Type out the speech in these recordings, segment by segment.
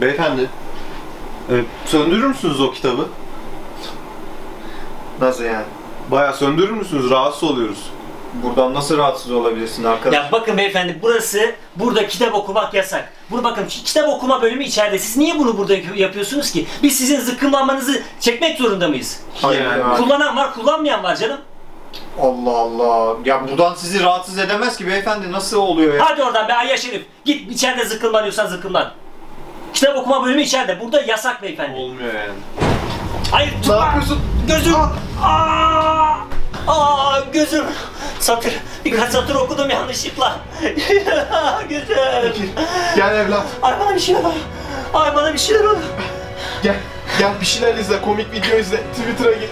Beyefendi, e, söndürür müsünüz o kitabı? Nasıl yani? Bayağı söndürür müsünüz? Rahatsız oluyoruz. Buradan nasıl rahatsız olabilirsin arkadaş? Ya bakın beyefendi burası burada kitap okumak yasak. Bunu bakın ki- kitap okuma bölümü içeride. Siz niye bunu burada yap- yapıyorsunuz ki? Biz sizin zıkkımlanmanızı çekmek zorunda mıyız? Hayır Yani. ya. Kullanan var, kullanmayan var canım. Allah Allah. Ya buradan sizi rahatsız edemez ki beyefendi. Nasıl oluyor ya? Hadi oradan be Ayya Şerif. Git içeride zıkkımlanıyorsan zıkkımlan. Kitap okuma bölümü içeride. Burada yasak beyefendi. Olmuyor yani. Hayır tutma. yapıyorsun? Gözüm. Aa! Aa gözüm. Satır. Birkaç satır okudum yanlışlıkla. gözüm. Gel evlat, Ay bana bir şeyler oldu. Ay bana bir şeyler oldu. gel. Gel bir şeyler izle, komik video izle, Twitter'a gir,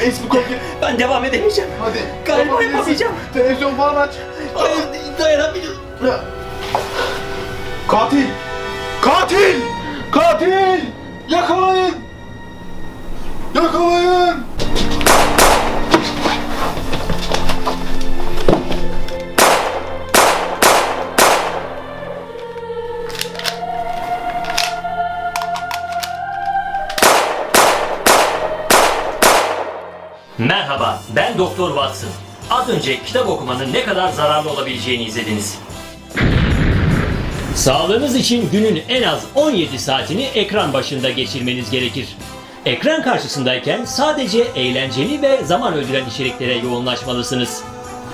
Facebook'a gir. Ben devam edemeyeceğim. Hadi. Galiba yapabilirsin. yapamayacağım. Televizyon falan aç. Ay, dayanamıyorum. Ya. Katil! Katil! Katil! Merhaba, ben Doktor Watson. Az önce kitap okumanın ne kadar zararlı olabileceğini izlediniz. Sağlığınız için günün en az 17 saatini ekran başında geçirmeniz gerekir. Ekran karşısındayken sadece eğlenceli ve zaman öldüren içeriklere yoğunlaşmalısınız.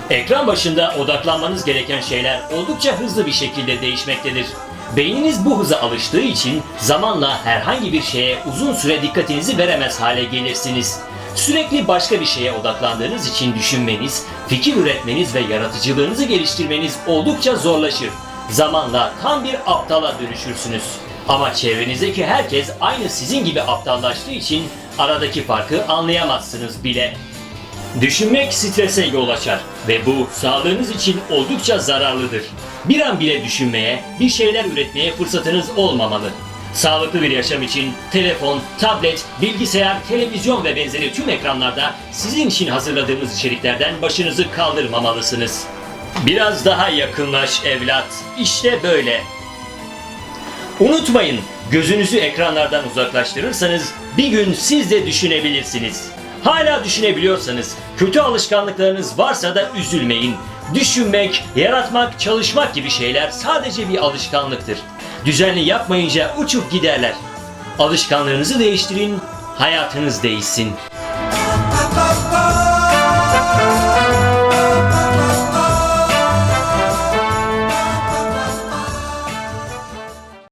Ekran başında odaklanmanız gereken şeyler oldukça hızlı bir şekilde değişmektedir. Beyniniz bu hıza alıştığı için zamanla herhangi bir şeye uzun süre dikkatinizi veremez hale gelirsiniz. Sürekli başka bir şeye odaklandığınız için düşünmeniz, fikir üretmeniz ve yaratıcılığınızı geliştirmeniz oldukça zorlaşır. Zamanla tam bir aptala dönüşürsünüz. Ama çevrenizdeki herkes aynı sizin gibi aptallaştığı için aradaki farkı anlayamazsınız bile. Düşünmek strese yol açar ve bu sağlığınız için oldukça zararlıdır. Bir an bile düşünmeye, bir şeyler üretmeye fırsatınız olmamalı. Sağlıklı bir yaşam için telefon, tablet, bilgisayar, televizyon ve benzeri tüm ekranlarda sizin için hazırladığımız içeriklerden başınızı kaldırmamalısınız. Biraz daha yakınlaş evlat. İşte böyle. Unutmayın, gözünüzü ekranlardan uzaklaştırırsanız bir gün siz de düşünebilirsiniz. Hala düşünebiliyorsanız, kötü alışkanlıklarınız varsa da üzülmeyin. Düşünmek, yaratmak, çalışmak gibi şeyler sadece bir alışkanlıktır. Düzenli yapmayınca uçup giderler. Alışkanlığınızı değiştirin, hayatınız değişsin.